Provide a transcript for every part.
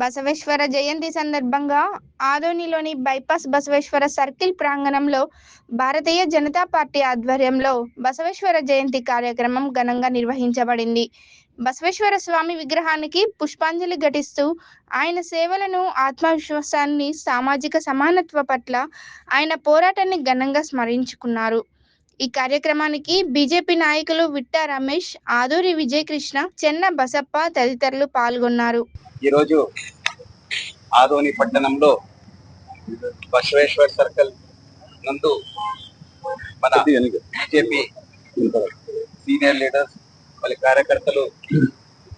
బసవేశ్వర జయంతి సందర్భంగా ఆదోనిలోని bypass Basaveshwara circle ప్రాంగణంలో Bharatiya Janata party ఆధ్వర్యంలో బసవేశ్వర జయంతి కార్యక్రమం ఘనంగా నిర్వహించబడింది. బసవేశ్వర స్వామి విగ్రహానికి పుష్పాంజలి ఘటిస్తూ ఆయన సేవలను ఆత్మవిశ్వాసాన్ని సామాజిక సమానత్వ పట్ల ఆయన పోరాటాన్ని ఘనంగా స్మరించుకున్నారు. ఈ కార్యక్రమానికి బీజేపీ నాయకులు విట్టా రమేష్ ఆదూరి విజయకృష్ణ చెన్న బసప్ప తదితరులు పాల్గొన్నారు. ఈరోజు ఆదోని పట్టణంలో బసవేశ్వర్ సర్కిల్ నందు మన బీజేపీ సీనియర్ లీడర్స్ వాళ్ళ కార్యకర్తలు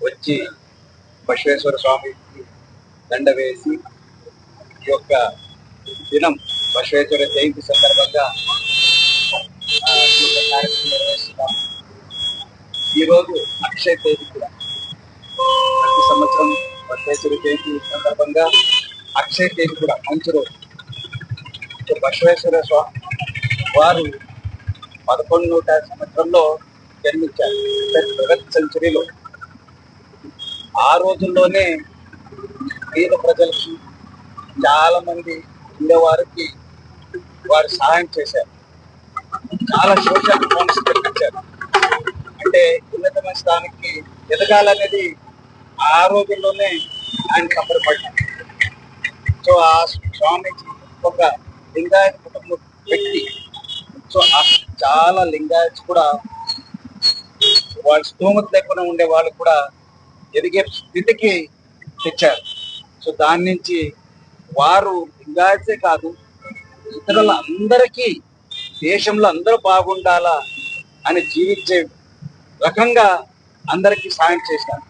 వచ్చి బసవేశ్వర స్వామి దండ వేసి ఈ యొక్క దినం బసవేశ్వర జయంతి సందర్భంగా కార్యక్రమం నిర్వహిస్తున్నాం ఈరోజు అక్షయ తేదీ కూడా. ప్రతి సంవత్సరం బసవేశ్వర జయంతి సందర్భంగా అక్షయ తేదీ కూడా మంచి రోజు. బసవేశ్వర స్వామి వారు పదకొండు నూట సంవత్సరంలో జన్మించారు. సెవెంత్ సెంచరీలో ఆ రోజుల్లోనే పేద ప్రజలకి చాలామంది ఉండేవారికి వారు సహాయం చేశారు. చాలా సోషల్ ఫండ్స్ కల్పించారు. అంటే ఉన్నతమైన స్థానానికి ఎదగాలనేది ఆ రోజుల్లోనే ఆయన కబరపడ్డారు. సో ఆ స్వామీజీ ఒక లింగాయత్ కుటుంబ వ్యక్తి. సో ఆ చాలా లింగాయత్స్ కూడా వాళ్ళ స్తోమత లేకుండా ఉండే వాళ్ళు కూడా ఎదిగే స్థితికి తెచ్చారు. సో దాని నుంచి వారు లింగాయత్సే కాదు ఇతరుల అందరికీ దేశంలో అందరూ బాగుండాలా అని జీవించే రకంగా అందరికీ సాయం చేశారు